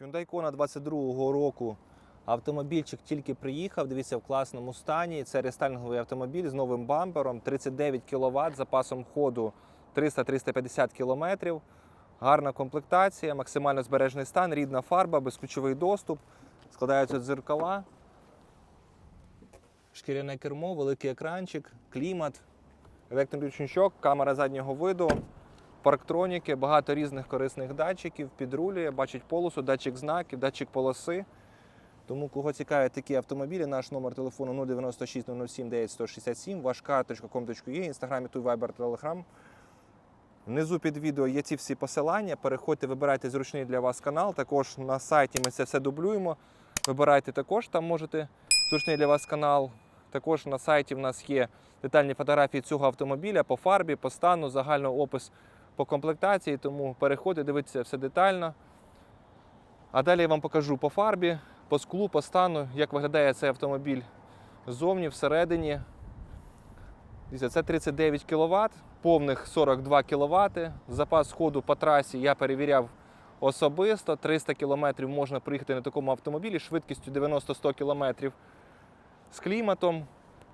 Hyundai Kona 22-го року. Автомобільчик тільки приїхав, дивіться, в класному стані. Це рестайлінговий автомобіль з новим бампером, 39 кВт, запасом ходу 300-350 км. Гарна комплектація, максимально збережений стан, рідна фарба, безключовий доступ. Складаються дзеркала, шкіряне кермо, великий екранчик, клімат, електроручничок, камера заднього виду, парктроніки, багато різних корисних датчиків, підрулює, бачить полосу, датчик знаків, датчик полоси. Тому, кого цікавлять такі автомобілі, наш номер телефону 096 007 9167, ваш карточка.com.ua, інстаграмі Туй Viber, Telegram. Внизу під відео є ці всі посилання. Переходьте, вибирайте зручний для вас канал. Також на сайті ми це все дублюємо. Вибирайте також, там можете зручний для вас канал. Також на сайті в нас є детальні фотографії цього автомобіля по фарбі, по стану, загальний опис по комплектації. Тому переходьте, дивіться все детально. А далі я вам покажу по фарбі, по склу, по стану, як виглядає цей автомобіль ззовні, всередині. Це 39 кВт, повних 42 кВт. Запас ходу по трасі я перевіряв особисто. 300 км можна проїхати на такому автомобілі швидкістю 90-100 км з кліматом.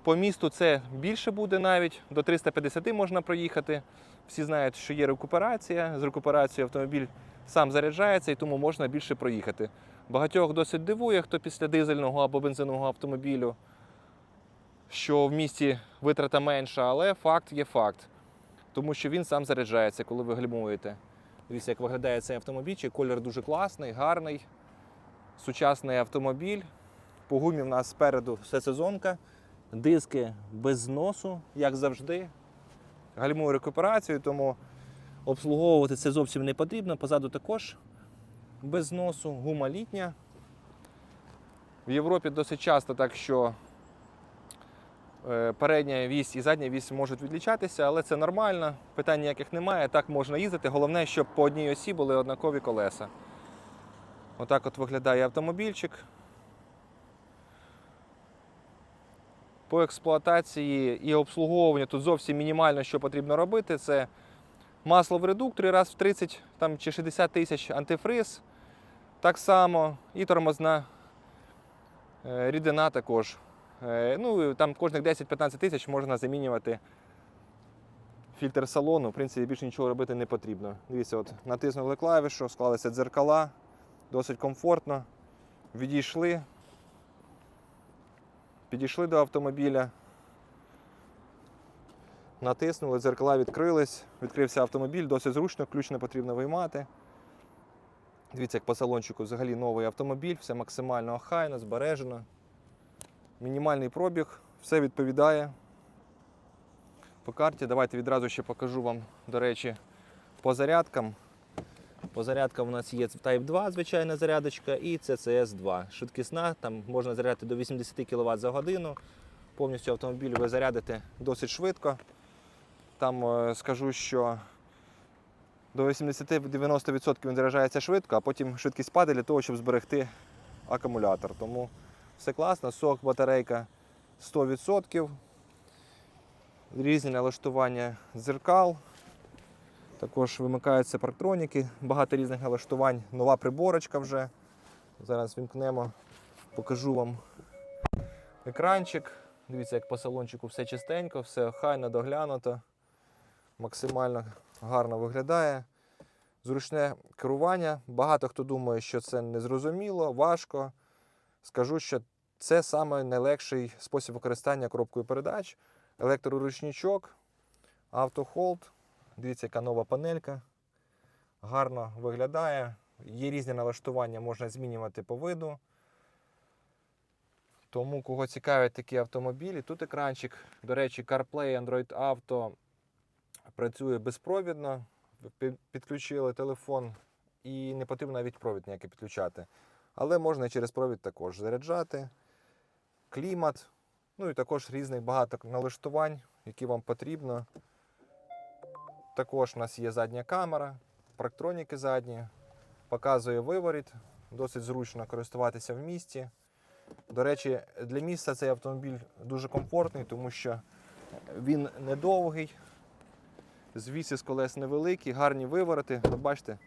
По місту це більше буде навіть, до 350 можна проїхати. Всі знають, що є рекуперація. З рекуперацією автомобіль сам заряджається і тому можна більше проїхати. Багатьох досить дивує, хто після дизельного або бензинового автомобілю, що в місті витрата менша, але факт є факт. Тому що він сам заряджається, коли ви гальмуєте. Дивіться, як виглядає цей автомобільчик. Колір дуже класний, гарний, сучасний автомобіль. По гумі в нас спереду все сезонка. Диски без зносу, як завжди. Гальмую рекуперацію, тому обслуговувати це зовсім не потрібно. Позаду також без зносу, гума літня. В Європі досить часто так, що е, передня вісь і задня вісь можуть відлічатися, але це нормально, питань ніяких немає, так можна їздити. Головне, щоб по одній осі були однакові колеса. Отак от виглядає автомобільчик. По експлуатації і обслуговуванню тут зовсім мінімально, що потрібно робити. Це масло в редукторі раз в 30 там, чи 60 тисяч антифриз. Так само і тормозна е, рідина також. Е, Ну, там кожних 10-15 тисяч можна замінювати фільтр салону. В принципі, більше нічого робити не потрібно. Дивіться, от натиснули клавішу, склалися дзеркала, досить комфортно. Відійшли, підійшли до автомобіля. Натиснули, дзеркала відкрились, відкрився автомобіль, досить зручно, ключ не потрібно виймати. Дивіться, як по салончику взагалі новий автомобіль, все максимально охайно, збережено. Мінімальний пробіг, все відповідає. По карті давайте відразу ще покажу вам, до речі, по зарядкам. По зарядкам у нас є Type 2, звичайна зарядочка, і CCS 2. Швидкісна, там можна зарядити до 80 кВт за годину. Повністю автомобіль ви зарядите досить швидко. Там е, скажу, що до 80-90% він заряджається швидко, а потім швидкість падає для того, щоб зберегти акумулятор. Тому все класно, сок, батарейка 100%. Різні налаштування дзеркал. Також вимикаються парктроніки, багато різних налаштувань, нова приборочка вже. Зараз вімкнемо, покажу вам екранчик. Дивіться, як по салончику все чистенько, все охайно доглянуто, максимально гарно виглядає. Зручне керування. Багато хто думає, що це незрозуміло, важко. Скажу, що це найлегший спосіб використання коробкою передач. Електроручничок, автохолд. Дивіться, яка нова панелька. Гарно виглядає. Є різні налаштування, можна змінювати по виду. Тому, кого цікавлять такі автомобілі, тут екранчик, до речі, CarPlay, Android Auto працює безпровідно. Підключили телефон і не потрібно навіть провід ніякий підключати. Але можна через провід також заряджати. Клімат, ну і також різних багато налаштувань, які вам потрібно. Також у нас є задня камера, парктроніки задні, показує виворіт, досить зручно користуватися в місті. До речі, для міста цей автомобіль дуже комфортний, тому що він недовгий, звіси з колес невеликі, гарні вивороти. От бачите,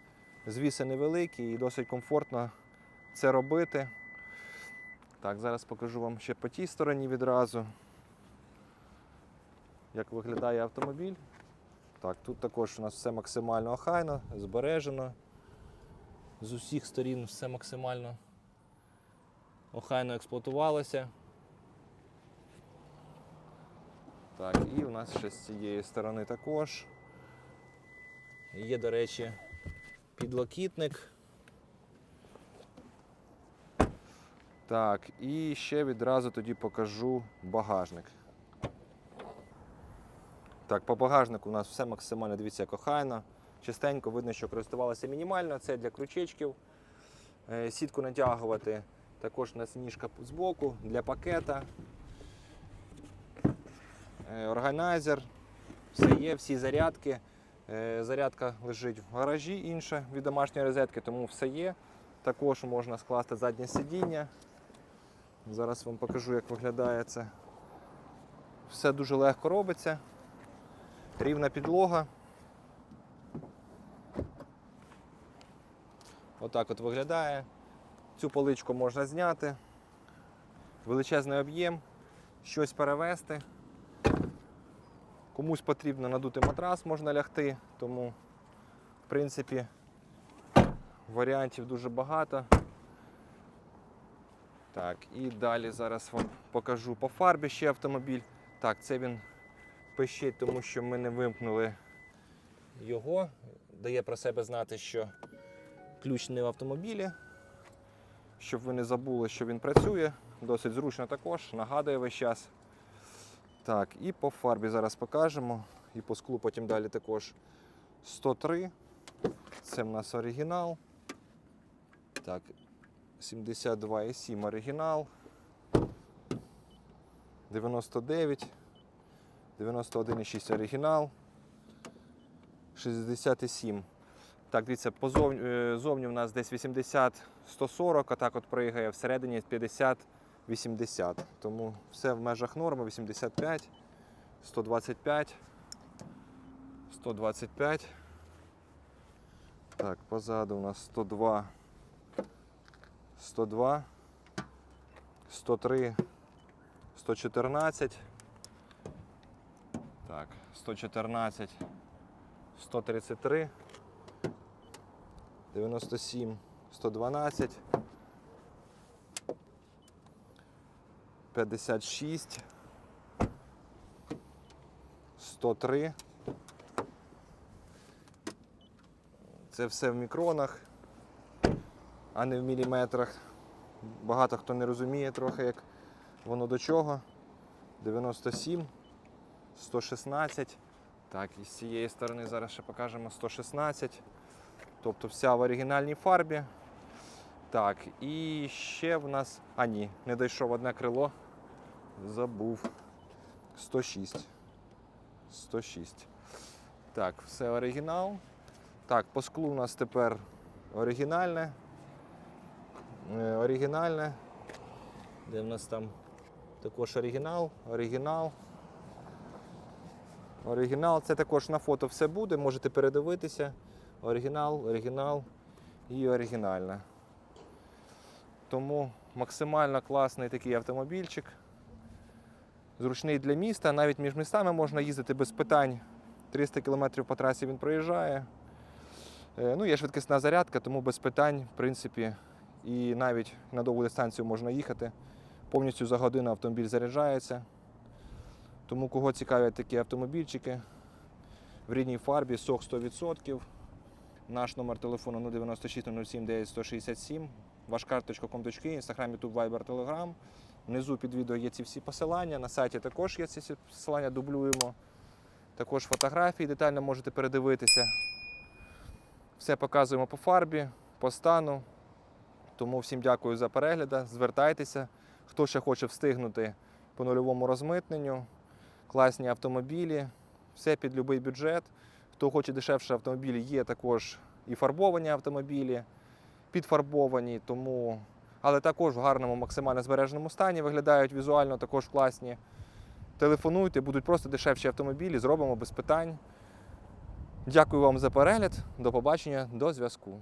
звіси невеликі і досить комфортно це робити. Так, зараз покажу вам ще по тій стороні відразу, як виглядає автомобіль. Так, тут також у нас все максимально охайно, збережено. З усіх сторін все максимально охайно експлуатувалося. Так, і у нас ще з цієї сторони також. Є, до речі, підлокітник. Так, і ще відразу тоді покажу багажник. Так, по багажнику у нас все максимально, дивіться, як охайно. Чистенько видно, що користувалося мінімально. Це для крючечків. Е, Сітку натягувати. Також у нас ніжка збоку для пакета. Е, Органайзер. Все є, всі зарядки. Е, Зарядка лежить в гаражі інша від домашньої розетки, тому все є. Також можна скласти заднє сидіння. Зараз вам покажу, як виглядає це. Все дуже легко робиться. Рівна підлога. Отак от виглядає. Цю поличку можна зняти. Величезний об'єм, щось перевести. Комусь потрібно надути матрас, можна лягти, тому, в принципі, варіантів дуже багато. Так, і далі зараз вам покажу по фарбі ще автомобіль. Так, це він пищить, тому що ми не вимкнули його. Дає про себе знати, що ключ не в автомобілі. Щоб ви не забули, що він працює. Досить зручно також, нагадує весь час. Так, і по фарбі зараз покажемо. І по склу потім далі також 103. Це в нас оригінал. Так, 72,7 оригінал. 99. 91,6 оригінал. 67. Так, дивіться, позовні, е, зовні у нас десь 80-140, а так от пригає, всередині 50-80. Тому все в межах норми 85, 125, 125. Так, позаду у нас 102, 102, 103, 114. Так, 114, 133. 97, 112, 56, 103. Це все в мікронах, а не в міліметрах. Багато хто не розуміє трохи, як воно до чого. 97, 116. Так, і з цієї сторони зараз ще покажемо 116. Тобто вся в оригінальній фарбі. Так, і ще в нас. А ні, не дійшов одне крило. Забув. 106. 106. Так, все оригінал. Так, по склу у нас тепер оригінальне. Е, Оригінальне. Де в нас там також оригінал, оригінал. Оригінал, це також на фото все буде, можете передивитися. Оригінал, оригінал і оригінальне. Тому максимально класний такий автомобільчик. Зручний для міста. Навіть між містами можна їздити без питань. 300 км по трасі він проїжджає. Е, Ну, є швидкісна зарядка, тому без питань, в принципі, і навіть на довгу дистанцію можна їхати. Повністю за годину автомобіль заряджається. Тому кого цікавлять такі автомобільчики в рідній фарбі, сок 100%. Наш номер телефону 096 07 9 167. Ваш карточка комточки, інстаграм, ютуб, вайбер, телеграм. Внизу під відео є ці всі посилання. На сайті також є ці всі посилання, дублюємо. Також фотографії детально можете передивитися. Все показуємо по фарбі, по стану. Тому всім дякую за перегляд. Звертайтеся. Хто ще хоче встигнути по нульовому розмитненню, класні автомобілі, все під будь-який бюджет. Хто хоче дешевше автомобілі, є також і фарбовані автомобілі, підфарбовані, тому, але також в гарному, максимально збереженому стані, виглядають візуально також класні. Телефонуйте, будуть просто дешевші автомобілі, зробимо без питань. Дякую вам за перегляд. До побачення, до зв'язку.